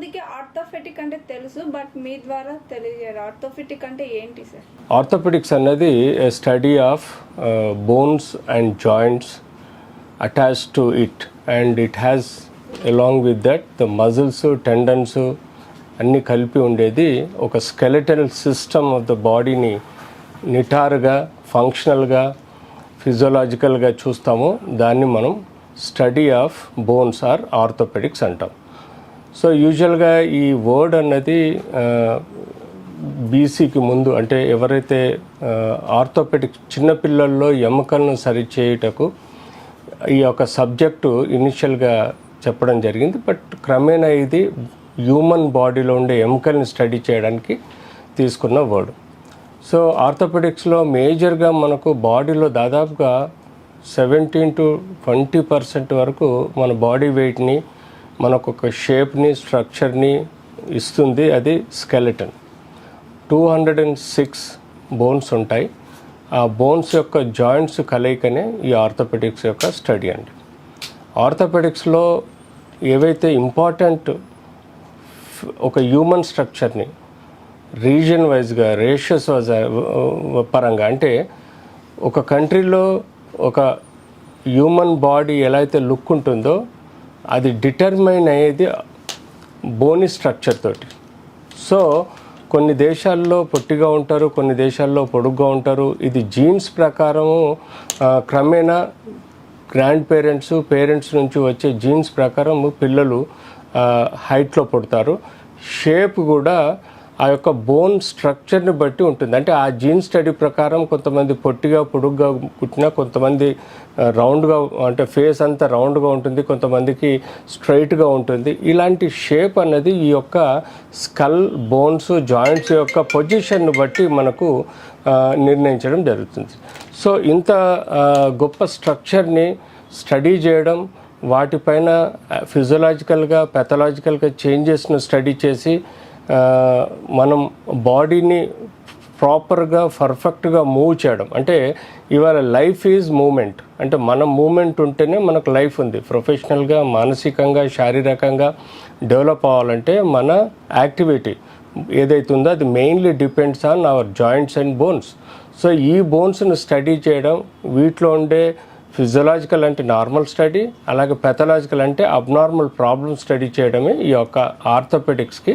మందికి ఆర్థోఫెటిక్ అంటే తెలుసు బట్ మీ ద్వారా తెలియజేయాలి ఆర్థోఫెటిక్ అంటే ఏంటి సార్? ఆర్థోపెడిక్స్ అనేది study of bones and joints attach to it. And it has along with that the muscles tendons అన్నీ కలిపి ఉండేది ఒక స్కెలెటల్ సిస్టమ్ ఆఫ్ ద బాడీని నిటారుగా ఫంక్షనల్గా ఫిజియోలాజికల్గా చూస్తాము. దాన్ని మనం study of bones or orthopaedics అంటాం. సో యూజువల్గా ఈ వర్డ్ అన్నది బీసీకి ముందు అంటే ఎవరైతే ఆర్థోపెటిక్ చిన్నపిల్లల్లో ఎముకలను సరిచేయుటకు ఈ యొక్క సబ్జెక్టు ఇనిషియల్గా చెప్పడం జరిగింది. బట్ క్రమేణా ఇది హ్యూమన్ బాడీలో ఉండే ఎముకల్ని స్టడీ చేయడానికి తీసుకున్న వర్డ్. సో ఆర్థోపెడిక్స్లో మేజర్గా మనకు బాడీలో దాదాపుగా సెవెంటీన్ టు ట్వంటీ పర్సెంట్ వరకు మన బాడీ వెయిట్ని మనకు ఒక షేప్ని స్ట్రక్చర్ని ఇస్తుంది. అది skeleton two hundred and six bones ఉంటాయి. ఆ బోన్స్ యొక్క జాయింట్స్ కలయికనే ఈ ఆర్థోపెడిక్స్ యొక్క స్టడీ అండి. ఆర్థోపెడిక్స్లో ఏవైతే ఇంపార్టెంట్ ఒక హ్యూమన్ స్ట్రక్చర్ని రీజన్ వైజ్గా రేషియస్ వైజ్ పరంగా అంటే ఒక కంట్రీలో ఒక హ్యూమన్ బాడీ ఎలా అయితే లుక్ ఉంటుందో అది డిటర్మైన్ అయ్యేది బోని స్ట్రక్చర్ తోటి. సో కొన్ని దేశాల్లో పొట్టిగా ఉంటారు కొన్ని దేశాల్లో పొడుగ్గా ఉంటారు. ఇది జీన్స్ ప్రకారము క్రమేణా గ్రాండ్ పేరెంట్స్ పేరెంట్స్ నుంచి వచ్చే జీన్స్ ప్రకారం పిల్లలు హైట్లో పుడతారు. షేప్ కూడా ఆ యొక్క బోన్ స్ట్రక్చర్ని బట్టి ఉంటుంది. అంటే ఆ జీన్ స్టడీ ప్రకారం కొంతమంది పొట్టిగా పొడుగ్గా పుట్టినా కొంతమంది రౌండ్గా అంటే ఫేస్ అంతా రౌండ్గా ఉంటుంది. కొంతమందికి స్ట్రైట్గా ఉంటుంది. ఇలాంటి షేప్ అన్నది ఈ యొక్క స్కల్ బోన్స్ జాయింట్స్ యొక్క పొజిషన్ను బట్టి మనకు నిర్ణయించడం జరుగుతుంది. సో ఇంత గొప్ప స్ట్రక్చర్ని స్టడీ చేయడం వాటిపైన ఫిజియలాజికల్గా పెథలాజికల్గా చేంజెస్ను స్టడీ చేసి మనం బాడీని ప్రాపర్గా పర్ఫెక్ట్గా మూవ్ చేయడం. అంటే ఇవాళ లైఫ్ ఈజ్ మూమెంట్. అంటే మన మూమెంట్ ఉంటేనే మనకు లైఫ్ ఉంది. ప్రొఫెషనల్గా మానసికంగా శారీరకంగా డెవలప్ అవ్వాలంటే మన యాక్టివిటీ ఏదైతే ఉందో అది mainly depends on our joints and bones. So ఈ బోన్స్ను స్టడీ చేయడం వీటిలో ఉండే ఫిజియలాజికల్ అంటే నార్మల్ స్టడీ అలాగే పెథలాజికల్ అంటే అబ్నార్మల్ ప్రాబ్లమ్ స్టడీ చేయడమే ఈ యొక్క ఆర్థోపెడిక్స్కి